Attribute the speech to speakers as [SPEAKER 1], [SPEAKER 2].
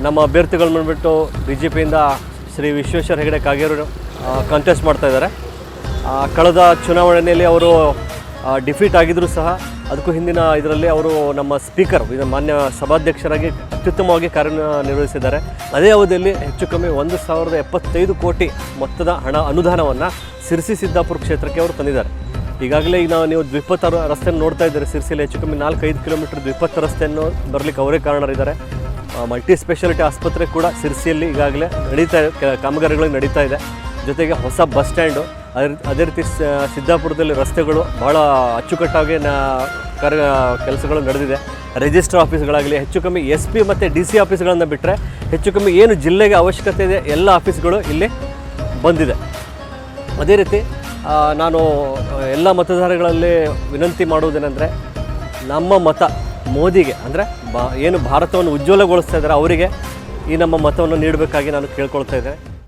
[SPEAKER 1] ನಮ್ಮ ಅಭ್ಯರ್ಥಿಗಳು ಬಂದುಬಿಟ್ಟು ಬಿ ಜೆ ಪಿಯಿಂದ ಶ್ರೀ ವಿಶ್ವೇಶ್ವರ ಹೆಗಡೆ ಕಾಗೇರು ಕಾಂಟೆಸ್ಟ್ ಮಾಡ್ತಾ ಇದ್ದಾರೆ. ಆ, ಕಳೆದ ಚುನಾವಣೆಯಲ್ಲಿ ಅವರು ಡಿಫೀಟ್ ಆಗಿದ್ದರೂ ಸಹ ಅದಕ್ಕೂ ಹಿಂದಿನ ಇದರಲ್ಲಿ ಅವರು ನಮ್ಮ ಸ್ಪೀಕರ್ ಇದು ಮಾನ್ಯ ಸಭಾಧ್ಯಕ್ಷರಾಗಿ ಅತ್ಯುತ್ತಮವಾಗಿ ಕಾರ್ಯನಿರ್ವಹಿಸಿದ್ದಾರೆ. ಅದೇ ಅವಧಿಯಲ್ಲಿ ಹೆಚ್ಚು ಕಮ್ಮಿ ಒಂದು ಸಾವಿರದ ಎಪ್ಪತ್ತೈದು ಕೋಟಿ ಮೊತ್ತದ ಹಣ ಅನುದಾನವನ್ನು ಸಿರ್ಸಿ ಸಿದ್ದಾಪುರ ಕ್ಷೇತ್ರಕ್ಕೆ ಅವರು ತಂದಿದ್ದಾರೆ. ಈಗಾಗಲೇ ಈಗ ನಾವು ನೀವು ದ್ವಿಪಥ ರಸ್ತೆಯನ್ನು ನೋಡ್ತಾ ಇದ್ದಾರೆ. ಸಿರ್ಸಿಯಲ್ಲಿ ಹೆಚ್ಚು ಕಮ್ಮಿ ನಾಲ್ಕೈದು ಕಿಲೋಮೀಟರ್ ದ್ವಿಪಥ ರಸ್ತೆಯನ್ನು ಬರಲಿಕ್ಕೆ ಅವರೇ ಕಾರಣರಿದ್ದಾರೆ. ಮಲ್ಟಿ ಸ್ಪೆಷಾಲಿಟಿ ಆಸ್ಪತ್ರೆ ಕೂಡ ಸಿರ್ಸಿಯಲ್ಲಿ ಈಗಾಗಲೇ ನಡೀತಾ ಇದೆ. ಕಾಮಗಾರಿಗಳು ನಡೀತಾ ಇದೆ. ಜೊತೆಗೆ ಹೊಸ ಬಸ್ ಸ್ಟ್ಯಾಂಡು, ಅದೇ ಅದೇ ರೀತಿ ಸಿದ್ದಾಪುರದಲ್ಲಿ ರಸ್ತೆಗಳು ಭಾಳ ಅಚ್ಚುಕಟ್ಟಾಗಿ ಕೆಲಸಗಳು ನಡೆದಿದೆ. ರಿಜಿಸ್ಟರ್ ಆಫೀಸ್ಗಳಾಗಲಿ, ಹೆಚ್ಚು ಕಮ್ಮಿ ಎಸ್ ಪಿ ಮತ್ತು ಡಿ ಸಿ ಆಫೀಸ್ಗಳನ್ನು ಬಿಟ್ಟರೆ ಹೆಚ್ಚು ಕಮ್ಮಿ ಏನು ಜಿಲ್ಲೆಗೆ ಅವಶ್ಯಕತೆ ಇದೆ, ಎಲ್ಲ ಆಫೀಸ್ಗಳು ಇಲ್ಲಿ ಬಂದಿದೆ. ಅದೇ ರೀತಿ ನಾನು ಎಲ್ಲ ಮತದಾರಗಳಲ್ಲಿ ವಿನಂತಿ ಮಾಡುವುದೇನೆಂದರೆ, ನಮ್ಮ ಮತ ಮೋದಿಗೆ, ಅಂದರೆ ಬಾ ಏನು ಭಾರತವನ್ನು ಉಜ್ವಲಗೊಳಿಸ್ತಾ ಇದ್ದಾರೆ ಅವರಿಗೆ ಈ ನಮ್ಮ ಮತವನ್ನು ನೀಡಬೇಕಾಗಿ ನಾನು ಕೇಳ್ಕೊಳ್ತಾ ಇದ್ದೇನೆ.